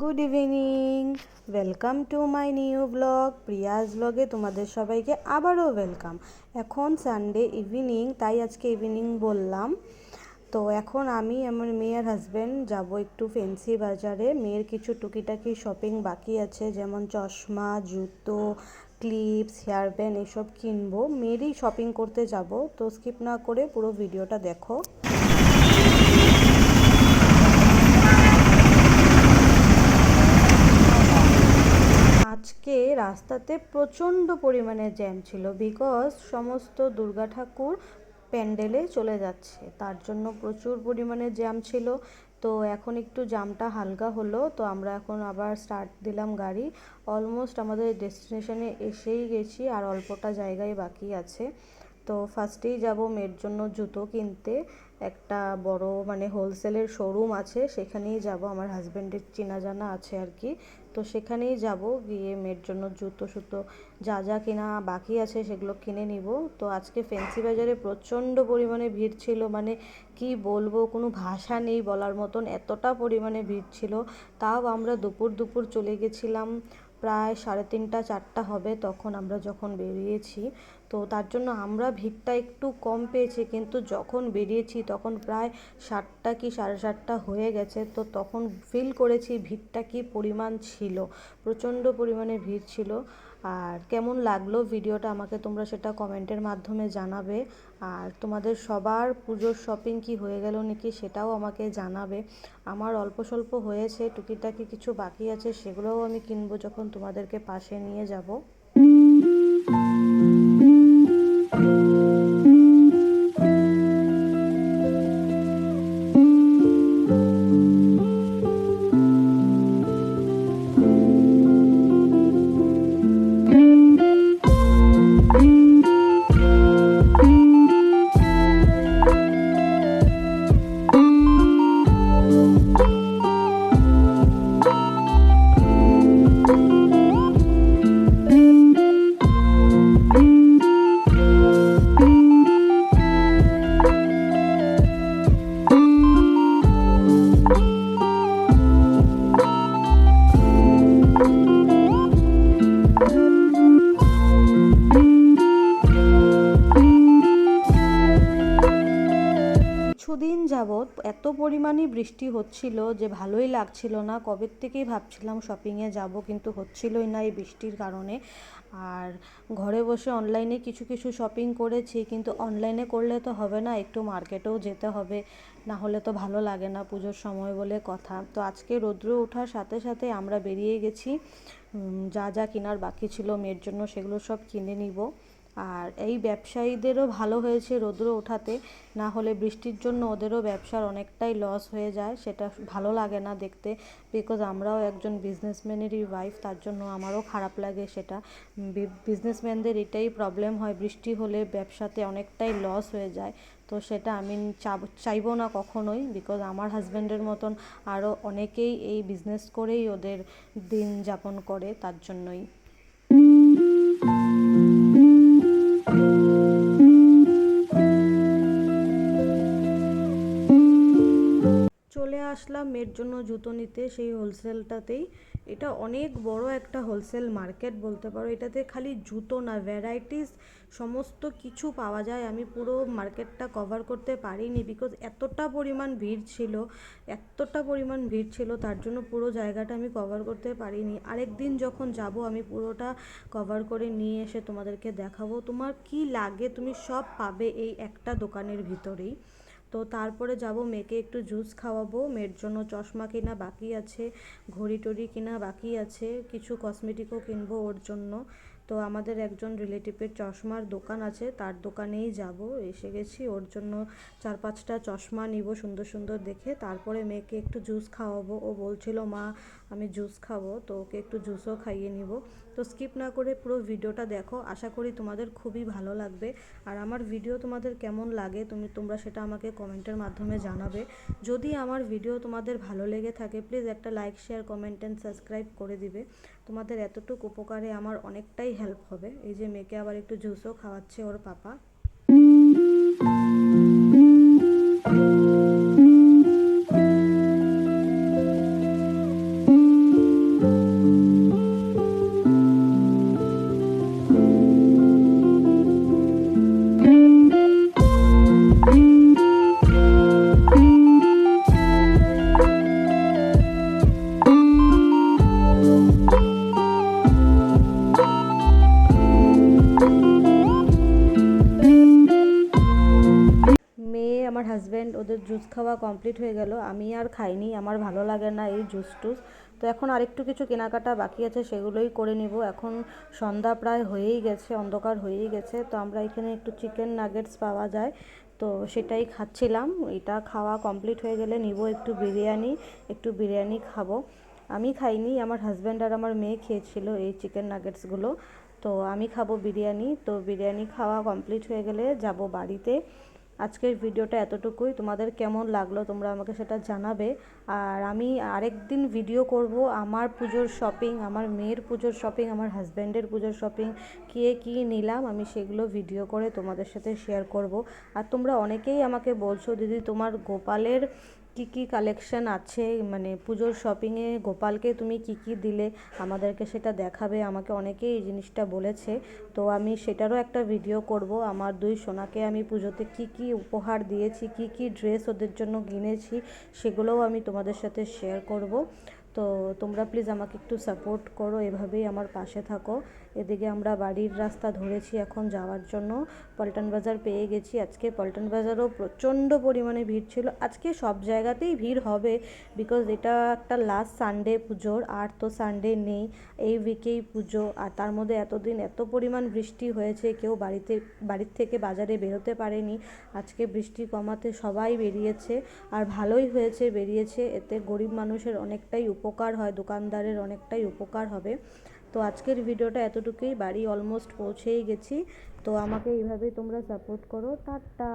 Good evening welcome to my new blog প্রিয়াজ ব্লগে তোমাদের সবাইকে আবারও ওয়েলকাম এখন সানডে ইভিনিং তাই আজকে ইভিনিং বললাম। তো এখন আমি আমার মেয়ের হাজব্যান্ড যাব একটু ফেন্সি বাজারে। মেয়ের কিছু টুকিটাকি শপিং বাকি আছে, যেমন চশমা, জুতো ক্লিপস হেয়ার ব্যান্ড এসব কিনবো। মেয়েরই শপিং করতে যাব। তো স্কিপ না করে পুরো ভিডিওটা দেখো আজকে রাস্তাতে প্রচণ্ড পরিমাণে জ্যাম ছিল বিকজ সমস্ত দুর্গা ঠাকুর প্যান্ডেলে চলে যাচ্ছে। তার জন্য প্রচুর পরিমাণে জ্যাম ছিল। তো এখন একটু জামটা হালকা হলো। তো আমরা এখন আবার স্টার্ট দিলাম গাড়ি। অলমোস্ট আমাদের ডেস্টিনেশনে এসেই গেছি আর অল্পটা জায়গায় বাকি আছে। তো ফার্স্টেই যাব মেয়ের জন্য জুতো কিনতে। একটা বড় মানে হোলসেলের শোরুম আছে, সেখানেই যাব। আমার হাজব্যান্ডের চেনা জানা আছে আর কি। তো সেখানেই যাব, গিয়ে মেয়ের জন্য জুতো সুতো যা যা কেনা বাকি আছে সেগুলো কিনে নিব। তো আজকে ফেন্সি বাজারে প্রচণ্ড পরিমাণে ভিড় ছিল মানে কি বলব, কোনো ভাষা নেই বলার মতন, এতটা পরিমাণে ভিড় ছিল। তাও আমরা দুপুর দুপুর চলে গেছিলাম। প্রায় সাড়ে তিনটা, চারটা হবে তখন আমরা যখন বেরিয়েছি। তো তার জন্য আমরা ভিড়টা একটু কম পেয়েছি, কিন্তু যখন বেরিয়েছি তখন প্রায় সাতটা কি সাড়ে সাতটা হয়ে গেছে। তো তখন ফিল করেছি ভিড়টা কি পরিমাণ ছিল, প্রচণ্ড পরিমাণে ভিড় ছিল। আর কেমন লাগল ভিডিওটা আমাকে তোমরা সেটা কমেন্টের মাধ্যমে জানাবে। আর তোমাদের সবার পুজোর শপিং কি হয়ে গেল নাকি সেটাও আমাকে জানাবে। আমার অল্প স্বল্প হয়েছে, টুকিটাকি কিছু বাকি আছে, সেগুলোও আমি কিনবো যখন তোমাদেরকে পাশে নিয়ে যাব। যাবৎ এত পরিমাণে বৃষ্টি হচ্ছিল যে ভালোই লাগছিল না। কবে থেকেই ভাবছিলাম শপিংয়ে যাব, কিন্তু হচ্ছিলই না এই বৃষ্টির কারণে। আর ঘরে বসে অনলাইনে কিছু কিছু শপিং করেছি, কিন্তু অনলাইনে করলে তো হবে না, একটু মার্কেটেও যেতে হবে। না হলে তো ভালো লাগে না পুজোর সময় বলে কথা। তো আজকে রৌদ্র ওঠার সাথে সাথে আমরা বেরিয়ে গেছি। যা যা কেনার বাকি ছিল মেয়ের জন্য সেগুলো সব কিনে নিব। আর এই ব্যবসায়ীদেরও ভালো হয়েছে রৌদ্র ওঠাতে। না হলে বৃষ্টির জন্য ওদেরও ব্যবসার অনেকটাই লস হয়ে যায়, সেটা ভালো লাগে না দেখতে। বিকজ আমরাও একজন বিজনেসম্যানেরই ওয়াইফ তার জন্য আমারও খারাপ লাগে সেটা। বিজনেসম্যানদের এটাই প্রবলেম হয়, বৃষ্টি হলে ব্যবসাতে অনেকটাই লস হয়ে যায়। তো সেটা আমি চাইব না কখনোই বিকজ আমার হাজব্যান্ডের মতন আরও অনেকেই এই বিজনেস করেই ওদের দিন যাপন করে, তার জন্যই। আসলাম মেয়ের জন্য জুতো নিতে সেই হোলসেলটাতেই। এটা অনেক বড় একটা হোলসেল মার্কেট বলতে পারো। এটাতে খালি জুতো না ভ্যারাইটিস সমস্ত কিছু পাওয়া যায়। আমি পুরো মার্কেটটা কভার করতে পারিনি বিকজ এতটা পরিমাণ ভিড় ছিল, এতটা পরিমাণ ভিড় ছিল, তার জন্য পুরো জায়গাটা আমি কভার করতে পারিনি। আরেক দিন যখন যাব, আমি পুরোটা কভার করে নিয়ে এসে তোমাদেরকে দেখাবো। তোমার কি লাগে, তুমি সব পাবে এই একটা দোকানের ভিতরেই। তো তারপরে যাব মেয়েকে একটু জুস খাওয়াবো। মেয়ের জন্য চশমা কেনা বাকি আছে, ঘড়ি টড়ি কেনা বাকি আছে, কিছু কসমেটিকও কিনবো ওর জন্য। তো আমাদের একজন রিলেটিভের চশমার দোকান আছে, তার দোকানেই যাব। এসে গেছি, ওর জন্য চার পাঁচটা চশমা নিব সুন্দর সুন্দর দেখে। তারপরে মেয়েকে একটু জুস খাওয়াবো। ও বলছিল, মা, আমি জুস খাব। তো ওকে একটু জুসও খাইয়ে নিব। তো স্কিপ না করে পুরো ভিডিওটা দেখো। আশা করি তোমাদের খুবই ভালো লাগবে। আর আমার ভিডিও তোমাদের কেমন লাগে, তুমি, তোমরা সেটা আমাকে কমেন্টের মাধ্যমে জানাবে। যদি আমার ভিডিও তোমাদের ভালো লেগে থাকে, প্লিজ একটা like, share, comment and subscribe করে দিবে। তোমাদের এতটুকু উপকারে আমার অনেকটাই হেল্প হবে। এই যে মেয়েকে আবার একটু জুসও খাওয়াচ্ছে ওর পাপা। জুস খাওয়া কমপ্লিট হয়ে গেল। আমি আর খাইনি, আমার ভালো লাগে না এই জুস টুস। তো এখন আরেকটু কিছু কেনাকাটা বাকি আছে, সেগুলোই করে নিব। এখন সন্ধ্যা প্রায় হয়েই গেছে, অন্ধকার হয়েই গেছে। তো আমরা এখানে একটু চিকেন নাগেটস পাওয়া যায়। তো সেটাই খাচ্ছিলাম। এটা খাওয়া কমপ্লিট হয়ে গেলে নিব একটু বিরিয়ানি একটু বিরিয়ানি খাব। আমি খাইনি, আমার হাজব্যান্ড আর আমার মেয়ে খেয়েছিল এই চিকেন নাগেটসগুলো তো আমি খাব বিরিয়ানি। তো বিরিয়ানি খাওয়া কমপ্লিট হয়ে গেলে যাব বাড়িতে। আজকের ভিডিওটা এতটুকুই। তোমাদের কেমন লাগল তোমরা আমাকে সেটা জানাবে। আর আমি আরেক দিন ভিডিও করব আমার পুজোর শপিং আমার মেয়ের পুজোর শপিং আমার হাজব্যান্ডের পুজোর শপিং কে কী নিলাম আমি সেগুলো ভিডিও করে তোমাদের সাথে শেয়ার করব। আর তোমরা অনেকেই আমাকে বলছো, দিদি, তোমার গোপালের কি কি কালেকশন আছে? মানে পুজোর শপিংয়ে গোপালকে তুমি কি কি দিলে? আমাদেরকে সেটা দেখাবে। আমাকে অনেকেই এই জিনিসটা বলেছে। তো আমি সেটারও একটা ভিডিও করব। আমার দুই সোনাকে আমি পুজোতে কি কি উপহার দিয়েছি, কি কি ড্রেস ওদের জন্য কিনেছি, সেগুলোও আমি তোমাদের সাথে শেয়ার করব। তো তোমরা প্লিজ আমাকে একটু সাপোর্ট করো। এভাবেই আমার পাশে থাকো। এদিকে আমরা বাড়ির রাস্তা ধরেছি, এখন যাওয়ার জন্য পল্টন বাজার পেয়ে গেছি। আজকে পল্টন বাজারও প্রচণ্ড পরিমাণে ভিড় ছিল। আজকে সব জায়গাতেই ভিড় হবে বিকজ এটা একটা লাস্ট সানডে পুজোর, আর তো সানডে নেই। এই উইকেই পুজো, আর তার মধ্যে এতদিন এত পরিমাণ বৃষ্টি হয়েছে, কেউ বাড়িতে, বাড়ির থেকে বাজারে বেরোতে পারেনি। আজকে বৃষ্টি কমাতে সবাই বেরিয়েছে, আর ভালোই হয়েছে বেরিয়েছে। এতে গরিব মানুষের অনেকটাই উপকার হয়, দোকানদারের অনেকটাই উপকার হবে। তো আজকের ভিডিওটা এতটুকুই। বাড়ি অলমোস্ট পৌঁছেই গেছি। তো আমাকে এইভাবেই তোমরা সাপোর্ট করো। টাটা।